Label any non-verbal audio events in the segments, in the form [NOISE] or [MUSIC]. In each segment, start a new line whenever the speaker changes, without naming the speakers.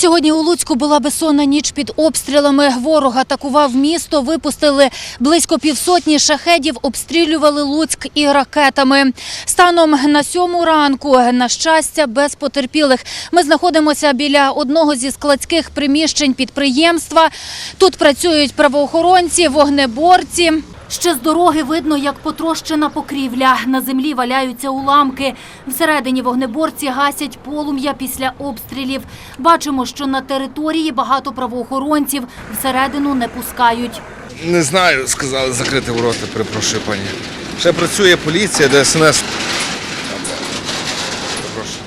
Сьогодні у Луцьку була безсонна ніч під обстрілами. Ворог атакував місто, випустили близько півсотні шахедів, обстрілювали Луцьк і ракетами. Станом на сьому ранку, на щастя, без потерпілих. Ми знаходимося біля одного зі складських приміщень підприємства. Тут працюють правоохоронці, вогнеборці. Ще з дороги видно, як потрощена покрівля. На землі валяються уламки. Всередині вогнеборці гасять полум'я після обстрілів. Бачимо, що на території багато правоохоронців всередину не пускають.
Не знаю, сказали закрити ворота, при прошипанні. Ще працює поліція, ДСНС. Перепрошую.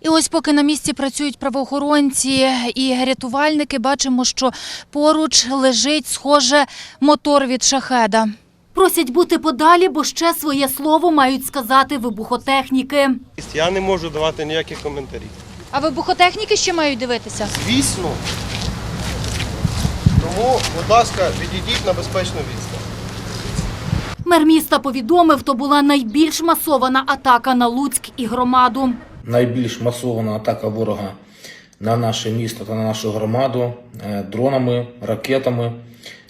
І ось поки на місці працюють правоохоронці і рятувальники, бачимо, що поруч лежить, схоже, мотор від шахеда. Просять бути подалі, бо ще своє слово мають сказати вибухотехніки.
Я не можу давати ніяких коментарів.
А вибухотехніки ще мають дивитися?
Звісно. Тому, будь ласка, відійдіть на безпечну відстань.
Мер міста повідомив, то була найбільш масована атака на Луцьк і громаду.
Найбільш масована атака ворога на наше місто та на нашу громаду е, дронами, ракетами.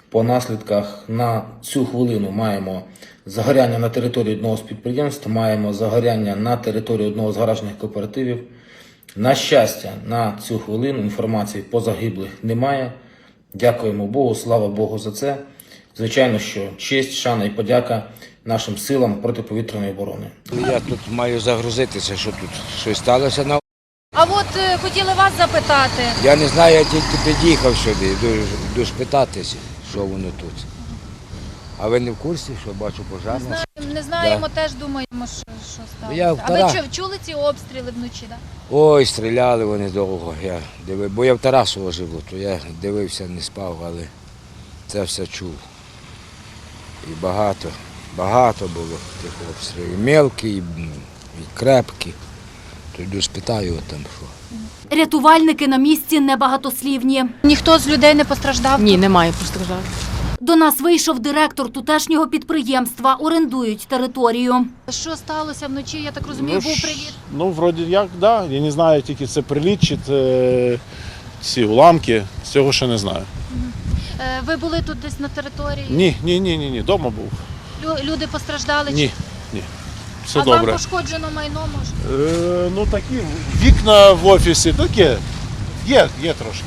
По наслідках на цю хвилину маємо загоряння на території одного з підприємств, маємо загоряння на території одного з гаражних кооперативів. На щастя, на цю хвилину інформації по загиблих немає. Дякуємо Богу, слава Богу за це. Звичайно, що честь, шана і подяка нашим силам протиповітряної оборони.
Я тут маю загрузитися, що тут щось сталося. На...
А от е, хотіли вас запитати.
Я не знаю, я тільки під'їхав сюди, йду, йду спитатися, що воно тут. А ви не в курсі, що бачу пожарна?
Не знаємо, теж думаємо, що, що сталося.
Я
а
втора.
ви чу- чули ці обстріли вночі? Да?
Ой, стріляли вони довго. Я дивив, бо я в Тарасово живу, то я дивився, не спав, але це все чув. І багато, багато було тих обстрілів. Мелкі і, і крепкі. То йду спитаю там, що.
Рятувальники на місці небагатослівні. Ніхто з людей не постраждав.
Ні, немає постраждалих.
До нас вийшов директор тутешнього підприємства. Орендують територію. Що сталося вночі? Я так розумію,
Ну,
був приліт.
Ну, вроді як, да. Я не знаю, тільки це приліт чи це ці уламки. Цього ще не знаю.
Е, Ви були тут десь на території?
Ні, ні, ні, ні, ні. Дома був.
Лю- Люди постраждали?
Ні, ні. Все
а
добре.
вам пошкоджено майно може?
Е, ну такі вікна в офісі таке. Є, є трошки.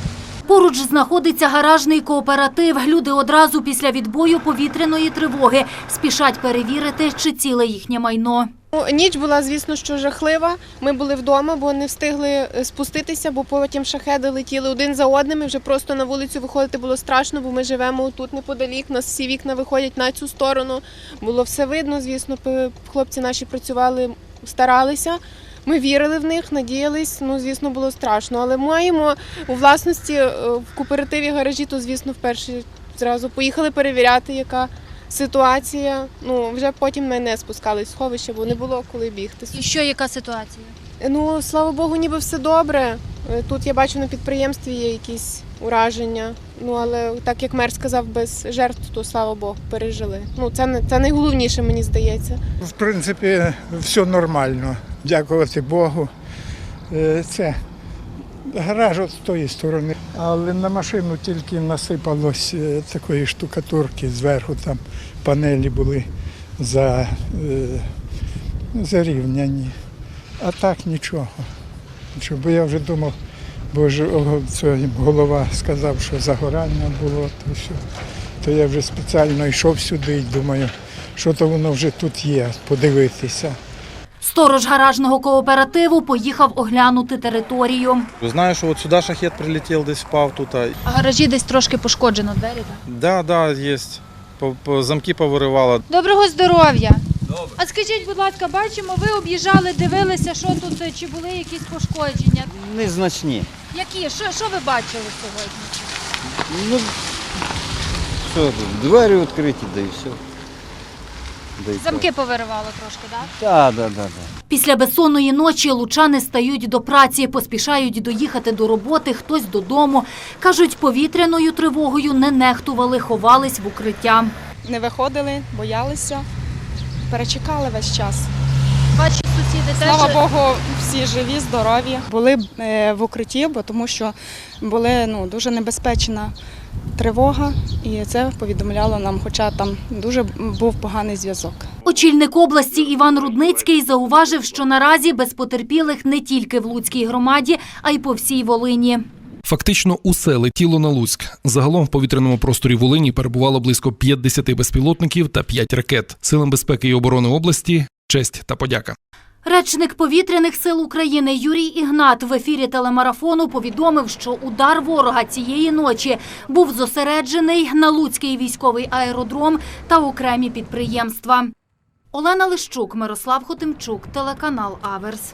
Поруч знаходиться гаражний кооператив. Люди одразу після відбою повітряної тривоги спішать перевірити, чи ціле їхнє майно.
Ну, Ніч була, звісно, що жахлива. Ми були вдома, бо не встигли е, спуститися, бо потім шахеди летіли один за одним. І вже просто на вулицю виходити було страшно, бо ми живемо тут неподалік. Нас всі вікна виходять на цю сторону. Було все видно, звісно, хлопці наші працювали, старалися. Ми вірили в них, надіялись. Ну, звісно, було страшно. Але маємо у власності е, в кооперативі гаражі, то звісно, вперше зразу поїхали перевіряти, яка ситуація. Ну вже потім ми не спускались в сховище, бо не було коли бігти.
І що, яка ситуація?
Ну слава Богу, ніби все добре. Е, Тут я бачу на підприємстві є якісь ураження. Ну але так як мер сказав, без жертв, то слава Богу, пережили. Ну це не це найголовніше, мені здається.
В принципі, все нормально. Дякувати Богу. Е, Це гараж от з тої сторони. Але на машину тільки насипалось е, такої штукатурки зверху, там панелі були за, е, зарівняні. А так нічого. Бо я вже думав, бо ж голова сказав, що загорання було, то все. То я вже спеціально йшов сюди і думаю, що то воно вже тут є, подивитися.
Сторож гаражного кооперативу поїхав оглянути територію.
Знаю, що от сюди шахет прилетів, десь впав тут. а-
гаражі десь трошки пошкоджено двері. Так?
Да, да, є. Замки повиривало.
Доброго здоров'я. А скажіть, будь ласка, бачимо, ви об'їжджали, дивилися, що тут, е, чи були якісь пошкодження?
Незначні.
Які? Що, що ви бачили сьогодні?
Ну, що двері відкриті, да і все.
Замки повиривало трошки, так?
Так, так, так.
Після безсонної ночі лучани стають до праці, поспішають доїхати до роботи, хтось додому. Кажуть, повітряною тривогою не нехтували, ховались в укриття.
Не виходили, боялися, перечекали весь час.
Ваші сусіди теж
Слава Богу, всі живі, здорові. Були е, в укритті, бо тому що були ну, дуже небезпечна тривога, і це повідомляло нам, хоча там дуже був поганий зв'язок.
Очільник області Іван Рудницький зауважив, що наразі без потерпілих не тільки в Луцькій громаді, а й по всій Волині.
Фактично усе летіло на Луцьк. Загалом в повітряному просторі Волині перебувало близько 50 безпілотників та 5 ракет. Силам безпеки і оборони області честь та подяка.
Речник повітряних сил України Юрій Ігнат в ефірі телемарафону повідомив, що удар ворога цієї ночі був зосереджений на Луцький військовий аеродром та окремі підприємства. Олена Лищук, Мирослав Хотимчук, телеканал Аверс.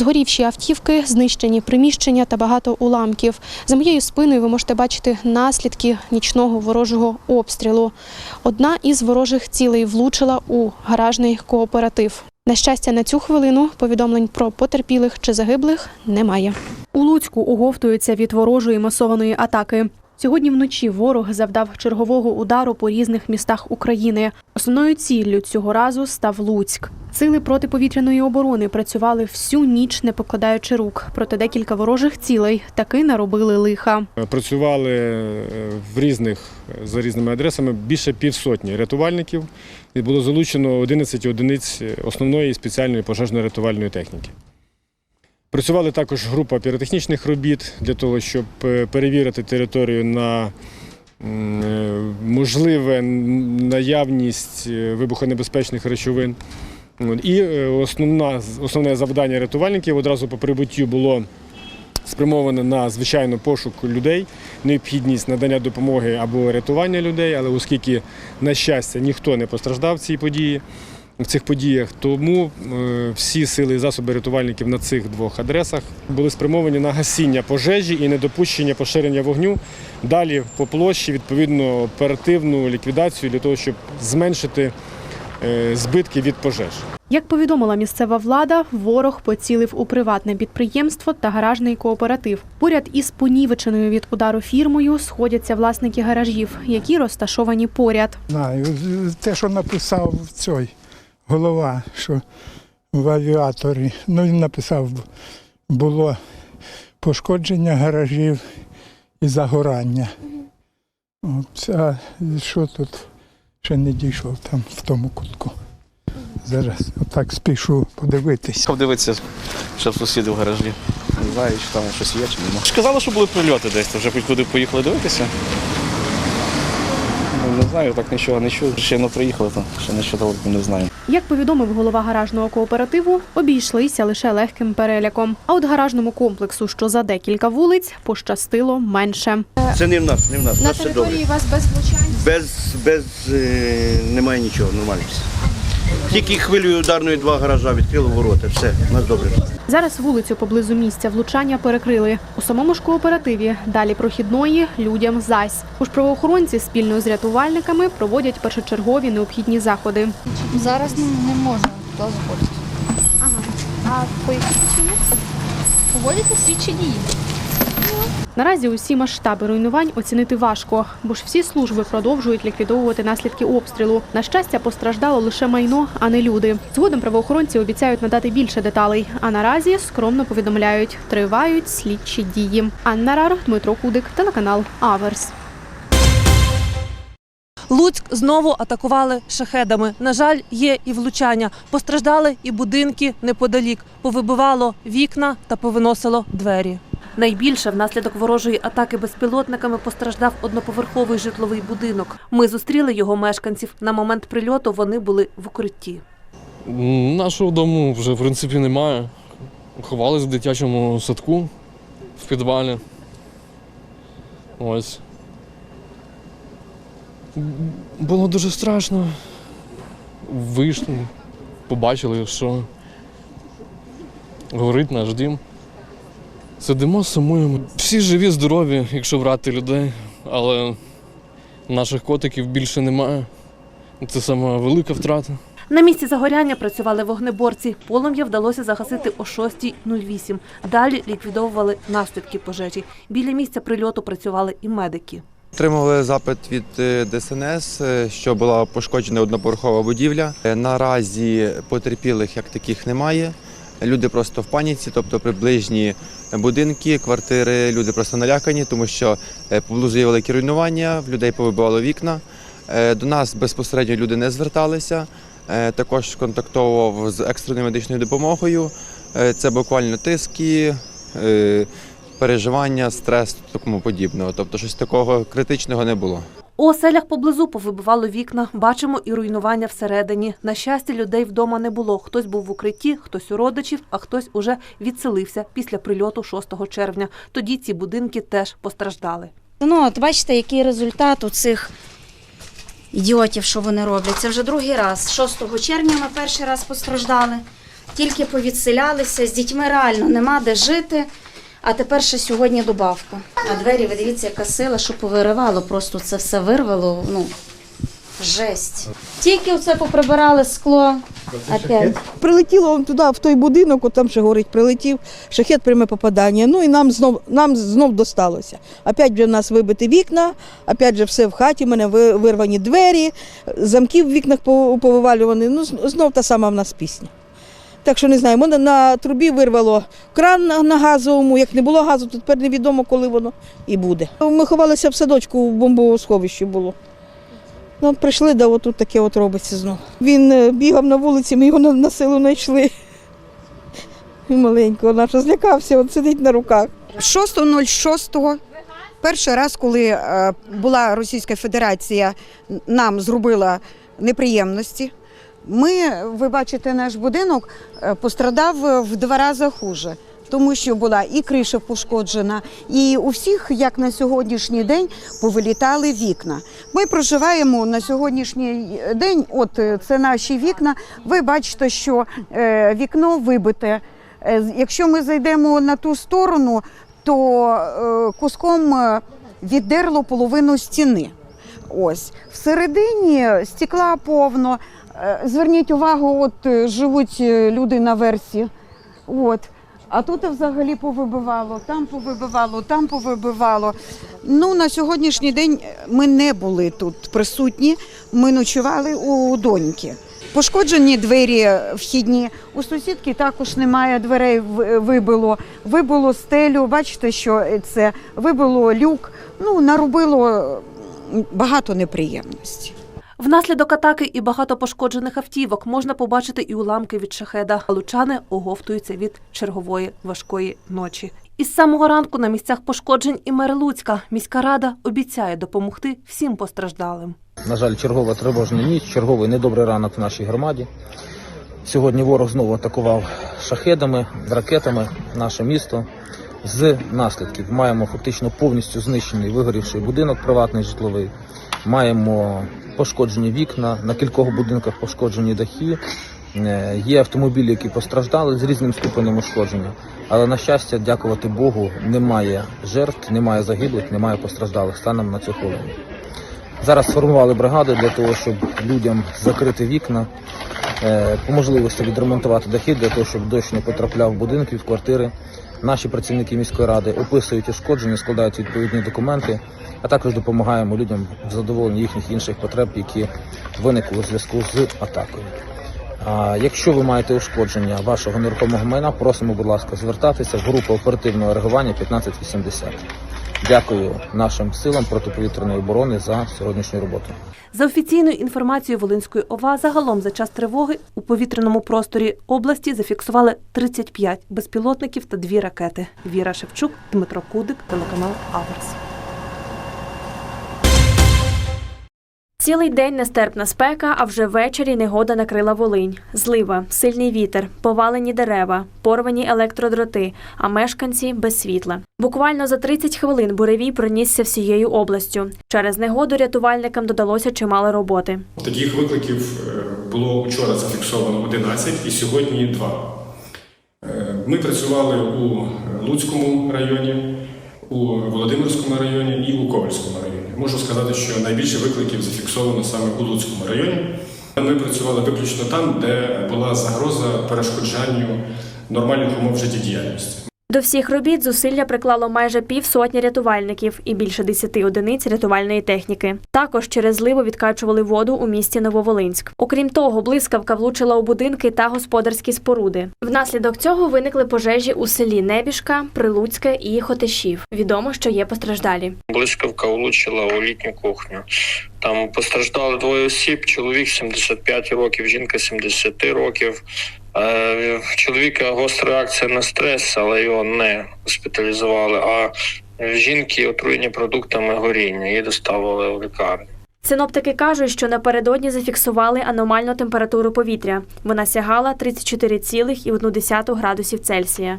Згорівші автівки, знищені приміщення та багато уламків. За моєю спиною ви можете бачити наслідки нічного ворожого обстрілу. Одна із ворожих цілей влучила у гаражний кооператив. На щастя, на цю хвилину повідомлень про потерпілих чи загиблих немає. У Луцьку оговтуються від ворожої масованої атаки. Сьогодні вночі ворог завдав чергового удару по різних містах України. Основною ціллю цього разу став Луцьк. Сили протиповітряної оборони працювали всю ніч, не покладаючи рук. Проте декілька ворожих цілей таки наробили лиха.
Працювали е, в різних за різними адресами більше півсотні рятувальників. І було залучено 11 одиниць основної і спеціальної пожежно-рятувальної техніки. Працювали також група піротехнічних робіт для того, щоб е, перевірити територію на е, можливе наявність е, вибухонебезпечних речовин. І основна, основне завдання рятувальників одразу по прибуттю було спрямоване на звичайно пошук людей, необхідність надання допомоги або рятування людей, але оскільки, на щастя, ніхто не постраждав в цій події. В цих подіях тому е, всі сили і засоби рятувальників на цих двох адресах були спрямовані на гасіння пожежі і недопущення поширення вогню. Далі по площі відповідно оперативну ліквідацію для того, щоб зменшити е, збитки від пожеж.
Як повідомила місцева влада, ворог поцілив у приватне підприємство та гаражний кооператив. Поряд із понівеченою від удару фірмою сходяться власники гаражів, які розташовані поряд.
Знаю, те, що написав цей голова, що в авіаторі, ну він написав, було пошкодження гаражів і загорання. От, а що тут ще не дійшов там в тому кутку. Зараз отак спішу подивитися.
Подивитися, що в сусідів в гаражі. Не знаю, чи там щось є, чи нема. Сказали, що були прильоти десь, то вже хоч куди поїхали дивитися. Ну, не знаю, так нічого не чув. Ще не приїхали, то ще нічого толком не знаю.
Як повідомив голова гаражного кооперативу, обійшлися лише легким переляком. А от гаражному комплексу, що за декілька вулиць, пощастило менше.
Це не в нас, не в нас.
На
нас все добре.
території вас без влучань?
Без, без е, немає нічого, нормально все. Тільки хвилею ударної два гаража відкрили ворота. Все, у нас добре.
Зараз вулицю поблизу місця влучання перекрили. У самому ж кооперативі далі прохідної людям зась. Уж правоохоронці спільно з рятувальниками проводять першочергові необхідні заходи.
Зараз не можна туди заходити.
Ага. А по якій причині?
Поводяться слідчі дії.
Наразі усі масштаби руйнувань оцінити важко, бо ж всі служби продовжують ліквідовувати наслідки обстрілу. На щастя, постраждало лише майно, а не люди. Згодом правоохоронці обіцяють надати більше деталей. А наразі скромно повідомляють, тривають слідчі дії. Анна Рар, Дмитро Кудик, телеканал Аверс.
Луцьк знову атакували шахедами. На жаль, є і влучання. Постраждали і будинки неподалік. Повибивало вікна та повиносило двері. Найбільше внаслідок ворожої атаки безпілотниками постраждав одноповерховий житловий будинок. Ми зустріли його мешканців. На момент прильоту вони були в укритті.
Нашого дому вже в принципі немає. Ховались в дитячому садку в підвалі. Ось. Було дуже страшно. Вийшли, побачили, що горить наш дім. Сидимо, сумуємо. Всі живі, здорові, якщо брати людей, але наших котиків більше немає. Це сама велика втрата.
На місці загоряння працювали вогнеборці. Полум'я вдалося загасити о 6.08. Далі ліквідовували наслідки пожежі. Біля місця прильоту працювали і медики.
Отримали запит від е, ДСНС, е, що була пошкоджена одноповерхова будівля. Е, Наразі потерпілих як таких немає. Люди просто в паніці, тобто приближні будинки, квартири, люди просто налякані, тому що поблизу є великі руйнування, в людей повибивало вікна. До нас безпосередньо люди не зверталися. Також контактував з екстреною медичною допомогою. Це буквально тиски, переживання, стрес та тому подібного. Тобто щось такого критичного не було.
У оселях поблизу повибивало вікна. Бачимо і руйнування всередині. На щастя, людей вдома не було. Хтось був в укритті, хтось у родичів, а хтось уже відселився після прильоту 6 червня. Тоді ці будинки теж постраждали.
Ну, от бачите, який результат у цих ідіотів, що вони роблять. Це вже другий раз. 6 червня ми перший раз постраждали, тільки повідселялися, з дітьми реально нема де жити. А тепер ще сьогодні добавка. А двері, ви дивіться, яка сила, що повиривало, просто це все вирвало. Ну, жесть. Тільки оце поприбирали скло. Опять.
Прилетіло он туди, в той будинок, от там ще горить, прилетів, шахет пряме попадання. Ну і нам знов, нам знов досталося. Опять вже в нас вибиті вікна, опять же все в хаті, в мене вирвані двері, замки в вікнах повивалювані. Ну, знов та сама в нас пісня. Так що не знаю, мене на трубі вирвало кран на, на газовому. Як не було газу, то тепер невідомо, коли воно і буде. Ми ховалися в садочку, в бомбосховищі було. Ну, прийшли, да отут таке от робиться знов. Він е, бігав на вулиці, ми його на, на силу знайшли. [LAUGHS] Він Маленького нашого злякався, от сидить на руках.
6.06 перший раз, коли е, була Російська Федерація, нам зробила неприємності. Ми, ви бачите, наш будинок е, пострадав е, в два рази хуже. Тому що була і криша пошкоджена, і у всіх, як на сьогоднішній день, повилітали вікна. Ми проживаємо на сьогоднішній день. От е, це наші вікна. Ви бачите, що е, вікно вибите. Е, Якщо ми зайдемо на ту сторону, то е, куском е, віддерло половину стіни. Ось всередині стекла повно. Е, Зверніть увагу, от е, живуть е, люди на версі. От. А тут взагалі повибивало, там повибивало, там повибивало. Ну, на сьогоднішній день ми не були тут присутні. Ми ночували у доньки. Пошкоджені двері вхідні. У сусідки також немає дверей, вибило. Вибило стелю. Бачите, що це вибило люк. Ну, наробило багато неприємностей.
Внаслідок атаки і багато пошкоджених автівок можна побачити і уламки від шахеда. Лучани оговтуються від чергової важкої ночі. Із самого ранку на місцях пошкоджень і мер Луцька міська рада обіцяє допомогти всім постраждалим.
На жаль, чергова тривожна ніч, черговий недобрий ранок в нашій громаді. Сьогодні ворог знову атакував шахедами, ракетами наше місто. З наслідків маємо фактично повністю знищений вигорівший будинок приватний житловий. Маємо пошкоджені вікна, на кількох будинках пошкоджені дахи. Е, Є автомобілі, які постраждали з різним ступенем ушкодження. Але на щастя, дякувати Богу, немає жертв, немає загиблих, немає постраждалих станом на цю хвилину. Зараз сформували бригади для того, щоб людям закрити вікна, е, по можливості відремонтувати дахи для того, щоб дощ не потрапляв в будинки, в квартири. Наші працівники міської ради описують ушкодження, складають відповідні документи, а також допомагаємо людям в задоволенні їхніх інших потреб, які виникли у зв'язку з атакою. А якщо ви маєте ушкодження вашого нерухомого майна, просимо, будь ласка, звертатися в групу оперативного реагування 1580. Дякую нашим силам протиповітряної оборони за сьогоднішню роботу.
За офіційною інформацією Волинської ОВА, загалом за час тривоги у повітряному просторі області зафіксували 35 безпілотників та дві ракети. Віра Шевчук, Дмитро Кудик, телеканал Аверс.
Цілий день нестерпна спека, а вже ввечері негода накрила Волинь. Злива, сильний вітер, повалені дерева, порвані електродроти, а мешканці без світла. Буквально за 30 хвилин буревій пронісся всією областю. Через негоду рятувальникам додалося чимало роботи.
Таких викликів е, було вчора зафіксовано 11 і сьогодні 2. Е, Ми працювали у Луцькому районі, у Володимирському районі і у Ковальському районі. Можу сказати, що найбільше викликів зафіксовано саме у Луцькому районі. Ми працювали виключно там, де була загроза перешкоджанню нормальних умов життєдіяльності.
До всіх робіт зусилля приклало майже півсотні рятувальників і більше десяти одиниць рятувальної техніки. Також через зливу відкачували воду у місті Нововолинськ. Окрім того, блискавка влучила у будинки та господарські споруди. Внаслідок цього виникли пожежі у селі Небіжка, Прилуцьке і Хотешів. Відомо, що є постраждалі.
Блискавка влучила у літню кухню. Там постраждали двоє осіб: чоловік 75 років, жінка 70 років. Е, в Чоловіка гостра реакція на стрес, але його не госпіталізували. А в жінки отруєння продуктами горіння. Її доставили в лікарню.
Синоптики кажуть, що напередодні зафіксували аномальну температуру повітря. Вона сягала 34,1 градусів Цельсія.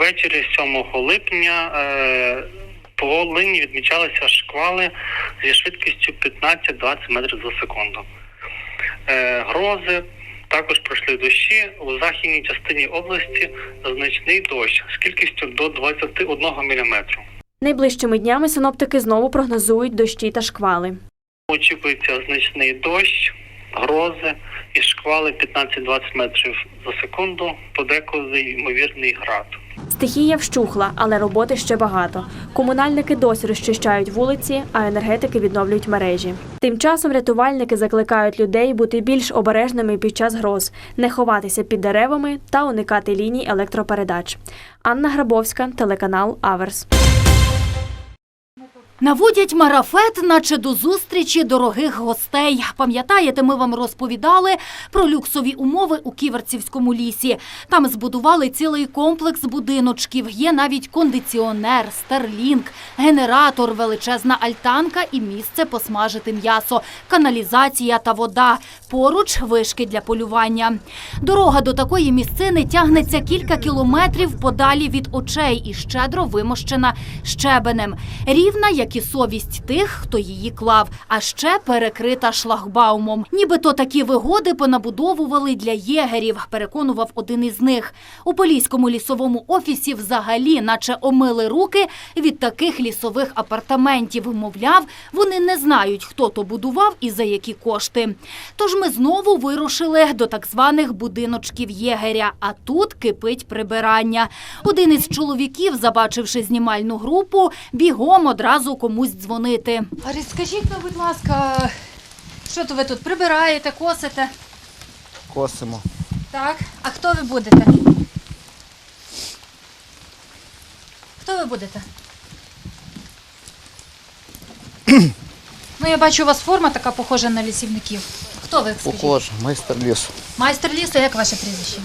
Ввечері 7 липня е, по Волині відмічалися шквали зі швидкістю 15-20 метрів за секунду. Е, грози, також пройшли дощі. У західній частині області значний дощ з кількістю до 21 мм.
Найближчими днями синоптики знову прогнозують дощі та шквали.
Очікується значний дощ, грози і шквали 15-20 метрів за секунду, подекуди ймовірний град.
Стихія вщухла, але роботи ще багато. Комунальники досі розчищають вулиці, а енергетики відновлюють мережі. Тим часом рятувальники закликають людей бути більш обережними під час гроз, не ховатися під деревами та уникати ліній електропередач. Анна Грабовська, телеканал Аверс.
Наводять марафет, наче до зустрічі дорогих гостей. Пам'ятаєте, ми вам розповідали про люксові умови у Ківерцівському лісі. Там збудували цілий комплекс будиночків. Є навіть кондиціонер, старлінг, генератор, величезна альтанка і місце посмажити м'ясо, каналізація та вода. Поруч вишки для полювання. Дорога до такої місцини тягнеться кілька кілометрів подалі від очей і щедро вимощена щебенем. Рівна, як і совість тих, хто її клав, а ще перекрита шлагбаумом. Нібито такі вигоди понабудовували для єгерів, переконував один із них. У поліському лісовому офісі взагалі, наче омили руки від таких лісових апартаментів. Мовляв, вони не знають, хто то будував і за які кошти. Тож ми знову вирушили до так званих будиночків єгеря. А тут кипить прибирання. Один із чоловіків, забачивши знімальну групу, бігом одразу комусь дзвонити. А розкажіть, ну, будь ласка, що то ви тут прибираєте, косите?
Косимо.
Так. А хто ви будете? Хто ви будете? ну, я бачу, у вас форма така похожа на лісівників. Хто ви? скажіть?
Похоже, майстер лісу.
Майстер лісу, як ваше прізвище?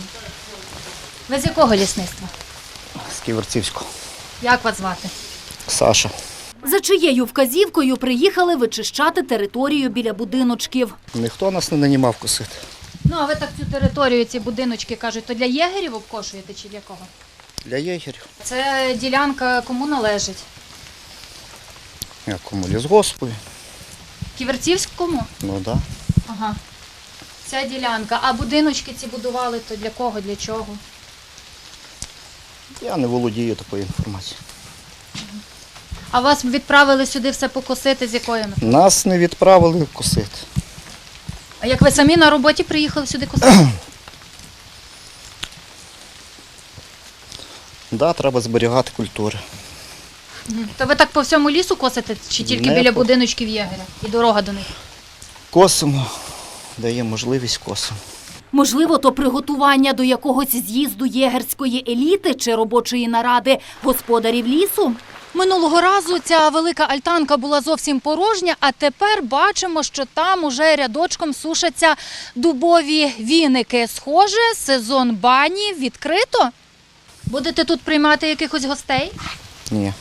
Ви з якого лісництва?
З Ківерцівського.
Як вас звати?
Саша.
За чиєю вказівкою приїхали вичищати територію біля будиночків.
Ніхто нас не нанімав косити.
Ну, а ви так цю територію, ці будиночки кажуть, то для єгерів обкошуєте чи для кого?
Для єгерів.
Це ділянка кому належить?
Якому лісгоспові.
Ківерцівському?
Ну так. Да.
Ага. Ця ділянка. А будиночки ці будували то для кого, для чого?
Я не володію такою інформацією.
А вас відправили сюди все покосити з якою? метою?
Нас не відправили косити.
А як ви самі на роботі приїхали сюди косити? [CLEARS THROAT]
Да, треба зберігати культури.
То ви так по всьому лісу косите чи тільки
Не
біля
по-
будиночків єгеря? І дорога до них?
Косимо, дає можливість косимо.
Можливо, то приготування до якогось з'їзду єгерської еліти чи робочої наради господарів лісу. Минулого разу ця велика альтанка була зовсім порожня, а тепер бачимо, що там уже рядочком сушаться дубові віники. Схоже, сезон бані відкрито. Будете тут приймати якихось гостей?
Ні.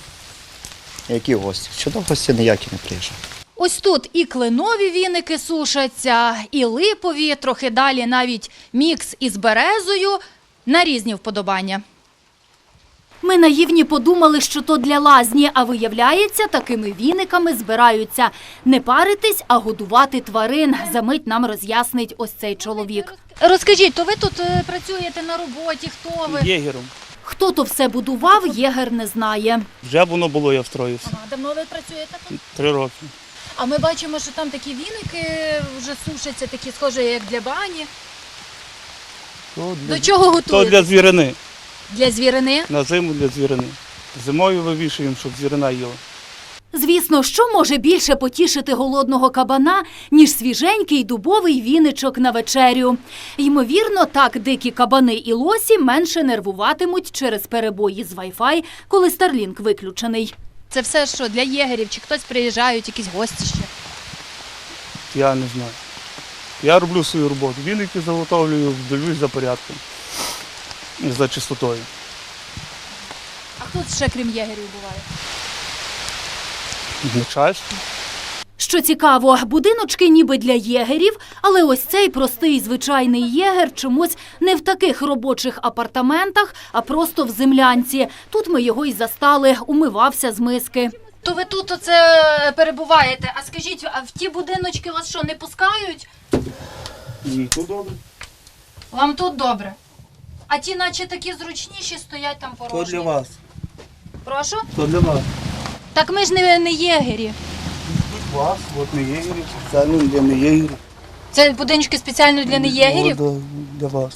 Які гості? Сюди гості ніякі не приїжджають.
Ось тут і кленові віники сушаться, і липові, трохи далі навіть мікс із березою на різні вподобання. Ми наївні подумали, що то для лазні, а виявляється, такими віниками збираються не паритись, а годувати тварин. Замить нам роз'яснить ось цей чоловік. Розкажіть, то ви тут е, працюєте на роботі? Хто ви?
Єгером.
Хто то все будував, єгер не знає.
Вже воно було, я встроївся.
А давно ви працюєте тут?
Три роки.
А ми бачимо, що там такі віники вже сушаться, такі схожі, як для бані.
То
До чого
То для звірини.
Для звірини?
На зиму для звірини. Зимою вивішуємо, щоб звірина їла.
Звісно, що може більше потішити голодного кабана, ніж свіженький дубовий віничок на вечерю. Ймовірно, так дикі кабани і лосі менше нервуватимуть через перебої з Wi-Fi, коли Starlink виключений. Це все що для єгерів? Чи хтось приїжджають, якісь гості ще?
Я не знаю. Я роблю свою роботу. Віники заготовлюю, дивлюсь за порядком. І за чистотою.
А хто ще крім єгерів буває?
Начальство.
Що цікаво, будиночки ніби для єгерів, але ось цей простий звичайний єгер чомусь не в таких робочих апартаментах, а просто в землянці. Тут ми його й застали, умивався з миски. То ви тут оце перебуваєте? А скажіть, а в ті будиночки вас що, не пускають?
Ні, то добре.
Вам тут добре. А ті, наче такі зручніші, стоять там
То
порожні.
для вас.
Прошу?
То для вас.
Так ми ж не, не єгері.
Тут вас, от не єгерів, спеціально для не єгерів.
Це будиночки спеціально для неєгерів?
О, да, для вас.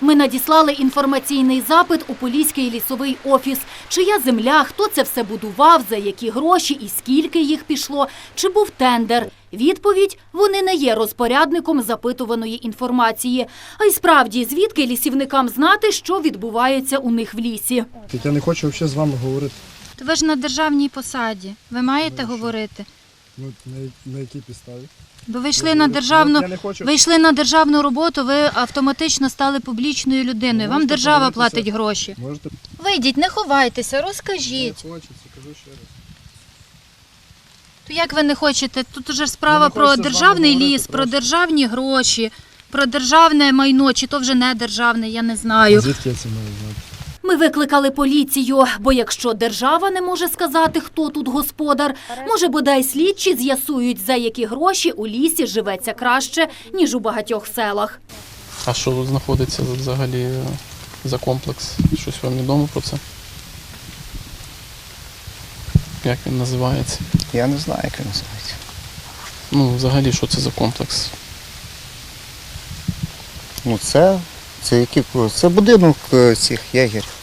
Ми надіслали інформаційний запит у Поліський лісовий офіс. Чия земля, хто це все будував, за які гроші і скільки їх пішло, чи був тендер. Відповідь – вони не є розпорядником запитуваної інформації. А й справді, звідки лісівникам знати, що відбувається у них в лісі?
Я не хочу взагалі з вами говорити.
То ви ж на державній посаді. Ви маєте говорити?
Ну, на, на якій підставі?
Бо ви
Ну,
йшли на
ну,
державну,
я не хочу.
ви йшли на державну роботу, ви автоматично стали публічною людиною. Вам
Можете
держава
подивитися.
платить гроші.
Можете
Вийдіть, не ховайтеся, розкажіть.
Не хочеться, кажу ще раз.
То як ви не хочете? Тут уже ж справа
не
про
хочеться з вами
державний
говорити
ліс, про
просто.
державні гроші, про державне майно, чи то вже не державне, я не знаю.
Звідки я це маю знати?
Ми викликали поліцію, бо якщо держава не може сказати, хто тут господар, може бодай слідчі з'ясують, за які гроші у лісі живеться краще, ніж у багатьох селах.
А що тут знаходиться взагалі за комплекс? Щось вам відомо про це? Як він називається?
Я не знаю, як він називається.
Ну, взагалі, що це за комплекс?
Ну це, це, які, це будинок е, цих єгерів.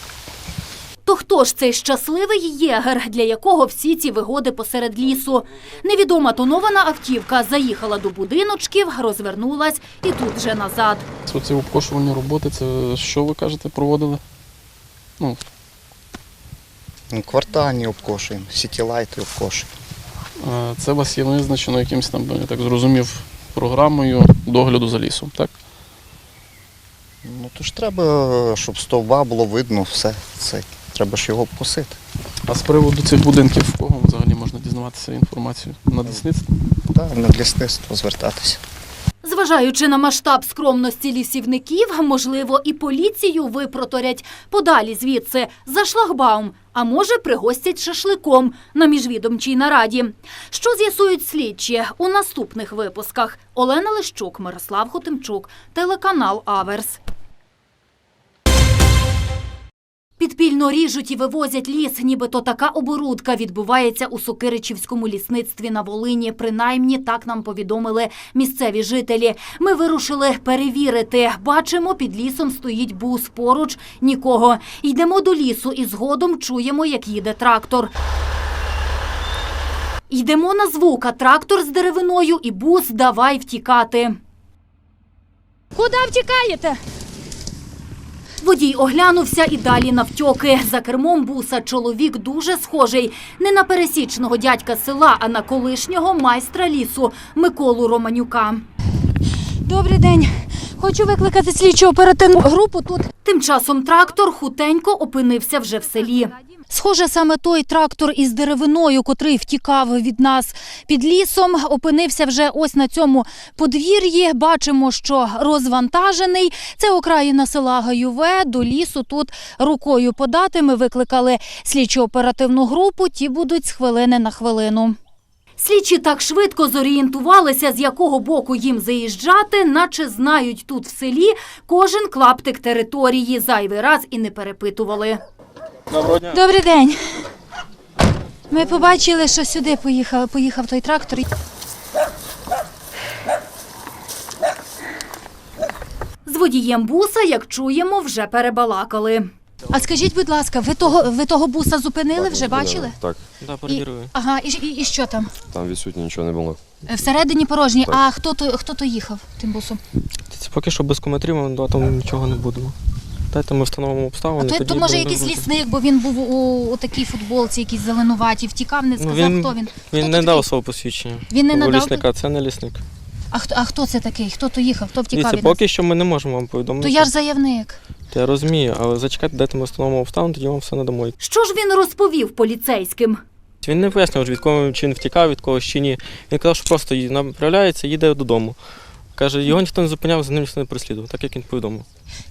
То хто ж цей щасливий єгер, для якого всі ці вигоди посеред лісу? Невідома тонована автівка заїхала до будиночків, розвернулась і тут вже назад.
Оці обкошувальні роботи, це що ви кажете, проводили? Ну,
Ну, квартальні обкошуємо, сітілайти обкошуємо.
е, це у вас є визначено якимось там, я так зрозумів, програмою догляду за лісом, так?
Ну то ж треба, щоб стовба було видно все. Це. Треба ж його обкосити.
А з приводу цих будинків, в кого взагалі можна дізнаватися інформацію? На лісництві?
Так, на лісництво звертатися.
Зважаючи на масштаб скромності лісівників, можливо, і поліцію випроторять подалі звідси за шлагбаум, а може, пригостять шашликом на міжвідомчій нараді. Що з'ясують слідчі у наступних випусках? Олена Лищук, Мирослав Хотимчук, телеканал Аверс. Підпільно ріжуть і вивозять ліс, нібито така оборудка відбувається у Сокиричівському лісництві на Волині. Принаймні так нам повідомили місцеві жителі. Ми вирушили перевірити. Бачимо, під лісом стоїть бус поруч нікого. Йдемо до лісу і згодом чуємо, як їде трактор. Йдемо на звук, а трактор з деревиною і бус давай втікати. Куди втікаєте? Водій оглянувся і далі навтьоки. За кермом буса чоловік дуже схожий не на пересічного дядька села, а на колишнього майстра лісу Миколу Романюка. Добрий день. Хочу викликати слідчо оперативну групу тут. Тим часом трактор хутенько опинився вже в селі. Схоже, саме той трактор із деревиною, котрий втікав від нас під лісом, опинився вже ось на цьому подвір'ї. Бачимо, що розвантажений. Це окраїна села Гаюве. До лісу тут рукою подати. Ми викликали слідчо-оперативну групу. Ті будуть з хвилини на хвилину. Слідчі так швидко зорієнтувалися, з якого боку їм заїжджати, наче знають тут в селі кожен клаптик території. Зайвий раз і не перепитували.
Доброго дня.
Добрий день. Ми побачили, що сюди поїхав, поїхав той трактор. З водієм буса, як чуємо, вже перебалакали. А скажіть, будь ласка, ви того, ви того буса зупинили вже, бачили?
Так,
Да,
І,
перевірили.
ага, і, і, і що там?
там відсутньо нічого не було.
Е, Всередині порожній.
Так.
А хто то, хто то їхав тим бусом?
Це поки що без коментарів, ми да, там нічого не будемо. Дайте ми встановимо
А
обставини.
то,
тоді
то може
будемо
якийсь
розуміти.
лісник, бо він був у, у такій футболці, якійсь зеленуваті, втікав, не
Ну,
сказав,
він,
хто він.
він
Хто
не
то
дав
такий?
свого посвідчення.
Він не
У
надав?
лісника, це не лісник.
А хто, а хто це такий? Хто то їхав? Хто втікав
Дивіться,
від нас?
поки що ми не можемо вам повідомити.
То я ж заявник.
Я розумію, але зачекайте, дайте ми встановимо обставини, тоді вам все надамо.
Що ж він розповів поліцейським?
Він не пояснював, від кого чи він втікав, від когось чи ні. Він казав, що просто направляється, їде додому. Каже, його ніхто не зупиняв, за ним ніхто не переслідував, так як він повідомив.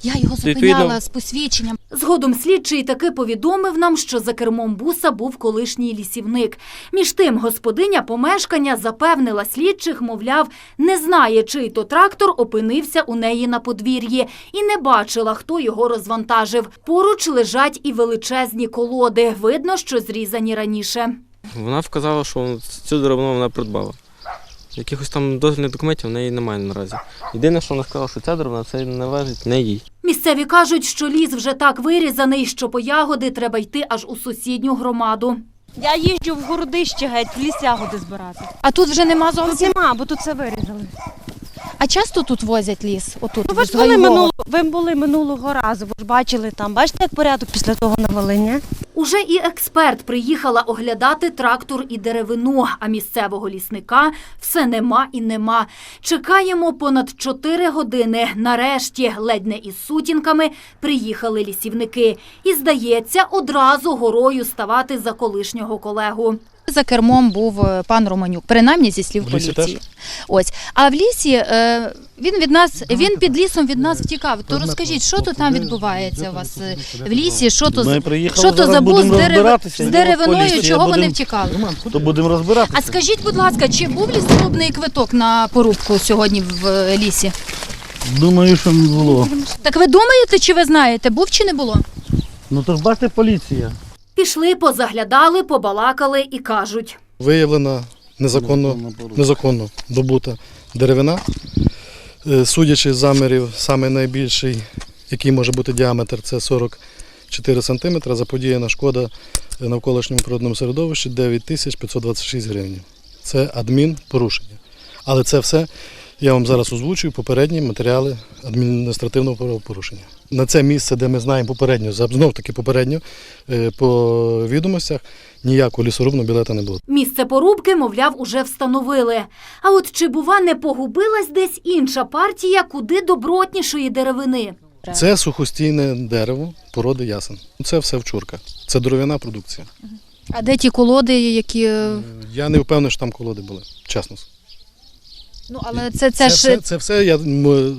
Я його
Відповідно-
зупиняла з посвідченням. Згодом слідчий таки повідомив нам, що за кермом буса був колишній лісівник. Між тим, господиня помешкання запевнила слідчих, мовляв, не знає, чий то трактор опинився у неї на подвір'ї, і не бачила, хто його розвантажив. Поруч лежать і величезні колоди. Видно, що зрізані раніше.
Вона вказала, що цю деревину вона придбала. Якихось там дозвільних документів в неї немає наразі. Єдине, що вона сказала, що ця дрова це належить не їй.
Місцеві кажуть, що ліс вже так вирізаний, що по ягоди треба йти аж у сусідню громаду.
Я їжджу в городище геть, в ліс ягоди збирати.
А тут вже нема
Тут
зовсім?
нема, бо тут все вирізали.
А часто тут возять ліс? Отут,
Ну, ви ж були, минуло, ви були минулого разу, ви ж бачили там. Бачите, як порядок після того навели, ні?
Уже і експерт приїхала оглядати трактор і деревину, а місцевого лісника все нема і нема. Чекаємо понад 4 години. Нарешті, ледь не із сутінками, приїхали лісівники. І, здається, одразу горою ставати за колишнього колегу. За кермом був е, пан Романюк, принаймні зі слів
В лісі
поліції. Ось. А в лісі е, він від нас, він під лісом від нас втікав. То розкажіть, що то там відбувається у вас е, в лісі? Що то, що то
зараз
за бус з, дерев... з деревиною, чого вони втікали?
То будемо розбиратися.
А скажіть, будь ласка, чи був лісорубний квиток на порубку сьогодні в е, лісі?
Думаю, що не було.
Так ви думаєте, чи ви знаєте, був чи не було?
Ну то ж бачите, поліція.
Пішли, позаглядали, побалакали і кажуть.
Виявлена незаконно, незаконно добута деревина. Е, Судячи з замірів, саме найбільший, який може бути діаметр, це 44 см. Заподіяна шкода навколишньому природному середовищі 9526 гривень. Це адмінпорушення. Але це все я вам зараз озвучую попередні матеріали адміністративного правопорушення. На це місце, де ми знаємо попередньо, знов таки попередньо, е, по відомостях ніякого лісорубного білета не було.
Місце порубки, мовляв, уже встановили. А от чи бува не погубилась десь інша партія куди добротнішої деревини?
Це сухостійне дерево породи ясен. Це все вчурка. Це дерев'яна продукція.
А де ті колоди, які.
Я не впевнений, що там колоди були, чесно.
Ну, але це, це,
Це,
ж
все, це все я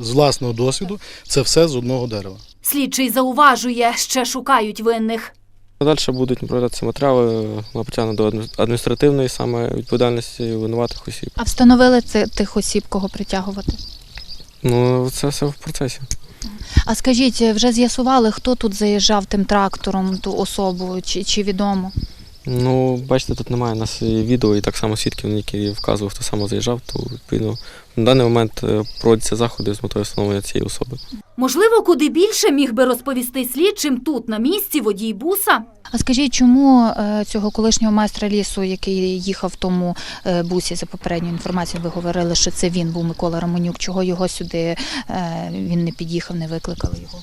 з власного досвіду, це все з одного дерева.
слідчий зауважує, ще шукають винних.
Далі будуть направлятися матеріали на притягнення до адміністративної саме відповідальності винуватих осіб.
А встановили це тих осіб, кого притягувати?
Ну, це все в процесі.
А скажіть, вже з'ясували, хто тут заїжджав тим трактором, ту особу, чи, чи відомо?
Ну, бачите, тут немає у нас і відео, і так само свідків, які вказував, хто саме заїжджав, то відповідно на даний момент е, проводяться заходи з метою встановлення цієї особи.
Можливо, куди більше міг би розповісти слідчим тут, на місці, водій буса. А скажіть, чому е, цього колишнього майстра лісу, який їхав в тому е, бусі, за попередньою інформацією, ви говорили, що це він був Микола Романюк, чого його сюди він не під'їхав, не викликали його?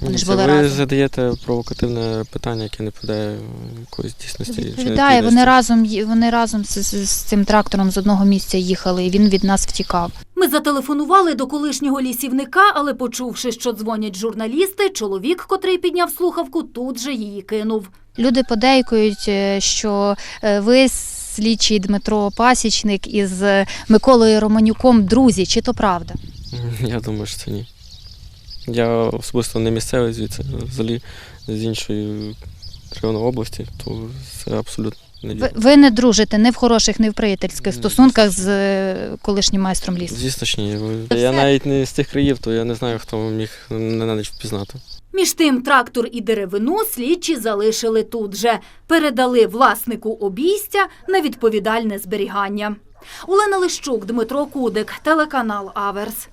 Вони ж були
ви
разом.
задаєте провокативне питання, яке не відповідає якоїсь дійсності.
Відповідає, вони разом ї- вони разом з, з, з цим трактором з одного місця їхали, і він від нас втікав. Ми зателефонували до колишнього лісівника, але почувши, що дзвонять журналісти, чоловік, котрий підняв слухавку, тут же її кинув. Люди подейкують, е, що е, ви слідчий Дмитро Пасічник із е, Миколою Романюком друзі, чи то правда? [LAUGHS]
Я думаю, що це ні. Я особисто не місцевий звідси, взагалі з іншої району області, то це абсолютно не
Ви, ви не дружите не в хороших, не в приятельських стосунках з е, колишнім майстром лісу.
Звісно ж ні. Ви- Я
все.
навіть не з тих країв, то я не знаю, хто міг не на ніч впізнати.
Між тим трактор і деревину слідчі залишили тут же. Передали власнику обійстя на відповідальне зберігання. Олена Лищук, Дмитро Кудик, телеканал Аверс.